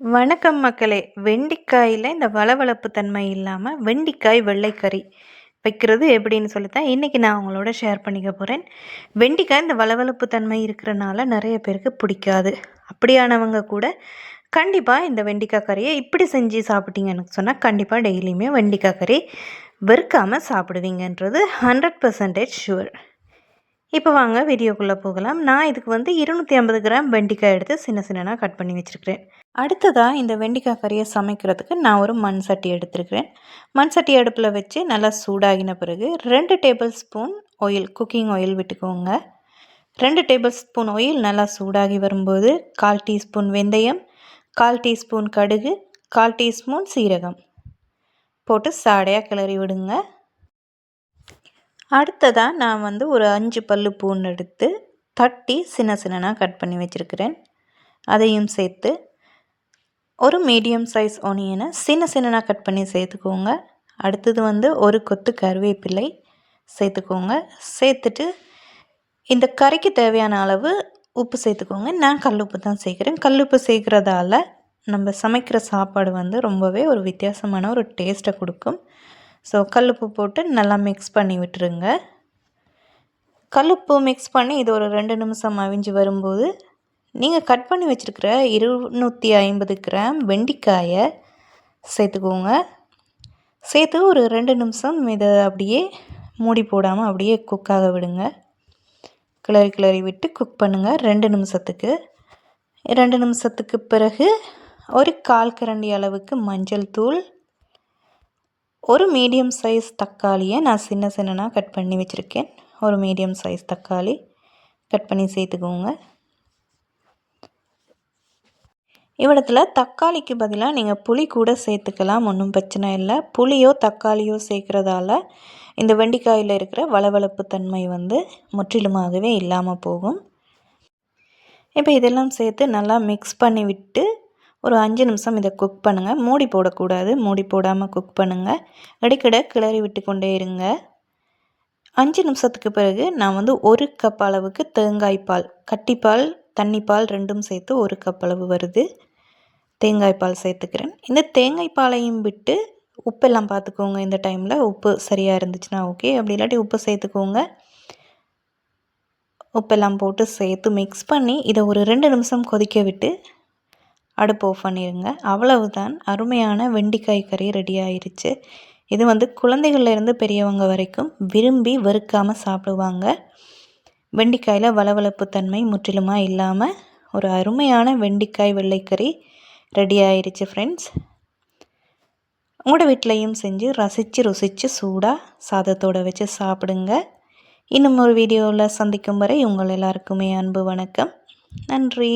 வணக்கம் மக்களே. வெண்டிக்காயில் இந்த வளவளப்பு தன்மை இல்லாமல் வெண்டிக்காய் வெள்ளைக்கறி வைக்கிறது எப்படின்னு சொல்லி தான் இன்றைக்கி நான் அவங்களோட ஷேர் பண்ணிக்க போகிறேன் வெண்டிக்காய் இந்த வளவளப்பு தன்மை இருக்கிறனால நிறைய பேருக்கு பிடிக்காது. அப்படியானவங்க கூட கண்டிப்பாக இந்த வெண்டிக்காய் கறியை இப்படி செஞ்சு சாப்பிட்டீங்கன்னு சொன்னால் கண்டிப்பாக டெய்லியுமே வெண்டிக்காய் கறி வெறுக்காமல் சாப்பிடுவீங்கன்றது ஹண்ட்ரட் பர்சன்டேஜ் ஷுவர் இப்போ வாங்க வீடியோக்குள்ளே போகலாம். நான் இதுக்கு வந்து இருநூற்றி ஐம்பது கிராம் வெண்டிக்காய் எடுத்து சின்ன சின்னனாக கட் பண்ணி வச்சுருக்கிறேன். அடுத்ததாக இந்த வெண்டிக்காய் கறியை சமைக்கிறதுக்கு நான் ஒரு மண் சட்டி எடுத்துருக்கிறேன். மண் சட்டி அடுப்பில் வச்சு நல்லா சூடாகின பிறகு ரெண்டு tablespoon oil cooking oil விட்டுக்கோங்க. ரெண்டு டேபிள் ஸ்பூன் ஆயில் நல்லா சூடாகி வரும்போது கால் டீஸ்பூன் வெந்தயம் கால் டீஸ்பூன் கடுகு கால் டீஸ்பூன் சீரகம். போட்டு சாடையாக கிளறி விடுங்க. அடுத்ததாக நான் வந்து ஒரு அஞ்சு பல்லு பூண்டு எடுத்து தட்டி சின்ன சின்னனாக கட் பண்ணி வச்சுருக்கிறேன். அதையும் சேர்த்து ஒரு மீடியம் சைஸ் ஒனியனை சின்ன சின்னனாக கட் பண்ணி சேர்த்துக்கோங்க. அடுத்தது வந்து ஒரு கொத்து கருவேப்பிலை சேர்த்துக்கோங்க. சேர்த்துட்டு இந்த கறிக்கு தேவையான அளவு உப்பு சேர்த்துக்கோங்க. நான் கல்லுப்பு தான் சேர்க்குறேன். கல்லுப்பு சேர்க்குறதால நம்ம சமைக்கிற சாப்பாடு வந்து ரொம்பவே ஒரு வித்தியாசமான ஒரு டேஸ்ட்டை கொடுக்கும். ஸோ கல்லுப்பு போட்டு நல்லா மிக்ஸ் பண்ணி விட்டுருங்க. கல்லுப்பு மிக்ஸ் பண்ணி இது ஒரு ரெண்டு நிமிஷம் அவிஞ்சு வரும்போது நீங்கள் கட் பண்ணி வச்சுருக்கிற இருநூற்றி ஐம்பது கிராம் வெண்டிக்காயை சேர்த்துக்கோங்க. சேர்த்து ஒரு ரெண்டு நிமிஷம் இதை அப்படியே மூடி போடாமல் அப்படியே குக்காக விடுங்க. கிளறி கிளறி விட்டு குக் பண்ணுங்கள் ரெண்டு நிமிஷத்துக்கு. ரெண்டு நிமிஷத்துக்கு பிறகு ஒரு கால் கரண்டி அளவுக்கு மஞ்சள் தூள் ஒரு மீடியம் சைஸ் தக்காளியை நான் சின்ன சின்னனாக கட் பண்ணி வச்சுருக்கேன். ஒரு மீடியம் சைஸ் தக்காளி கட் பண்ணி சேர்த்துக்கோங்க. இவ்விடத்தில் தக்காளிக்கு பதிலாக நீங்கள் புளி கூட சேர்த்துக்கலாம் ஒன்றும் பிரச்சனை இல்லை. புளியோ தக்காளியோ சேர்க்குறதால இந்த வெண்டிக்காயில் இருக்கிற வளவளப்பு தன்மை வந்து முற்றிலுமாகவே இல்லாமல் போகும். இப்போ இதெல்லாம் சேர்த்து நல்லா மிக்ஸ் பண்ணி விட்டு ஒரு அஞ்சு நிமிஷம் இதை குக் பண்ணுங்கள் மூடி போடக்கூடாது. மூடி போடாமல் குக் பண்ணுங்கள் இடைக்கிட கிளறி விட்டு கொண்டே இருங்க. அஞ்சு நிமிஷத்துக்கு பிறகு நான் வந்து ஒரு கப் அளவுக்கு தேங்காய் பால் கட்டிப்பால் தண்ணிப்பால் ரெண்டும் சேர்த்து ஒரு கப் அளவு வருது. தேங்காய் பால் சேர்த்துக்கிறேன். இந்த தேங்காய் பாலையும் விட்டு உப்பெல்லாம் பார்த்துக்கோங்க. இந்த டைமில் உப்பு சரியாக இருந்துச்சுன்னா ஓகே அப்படி இல்லாட்டி உப்பு சேர்த்துக்கோங்க. உப்பெல்லாம் போட்டு சேர்த்து மிக்ஸ் பண்ணி இதை ஒரு ரெண்டு நிமிஷம் கொதிக்க விட்டு அடுப்பு ஆஃப் பண்ணிடுங்க அவ்வளவுதான். அருமையான வெண்டிக்காய் கறி ரெடி ஆயிடுச்சு இது வந்து குழந்தைகள்லேருந்து பெரியவங்க வரைக்கும் விரும்பி வெறுக்காமல் சாப்பிடுவாங்க. வெண்டிக்காயில் வளவளப்பு தன்மை முற்றிலுமாக இல்லாமல் ஒரு அருமையான வெண்டிக்காய் வெள்ளைக்கறி ரெடி ஆயிடுச்சு ஃப்ரெண்ட்ஸ் உங்களோட வீட்லேயும் செஞ்சு ரசித்து ருசித்து சூடாக சாதத்தோடு வச்சு சாப்பிடுங்க. இன்னும் ஒரு வீடியோவில் சந்திக்கும் வரை உங்கள் எல்லாருக்குமே அன்பு வணக்கம். நன்றி.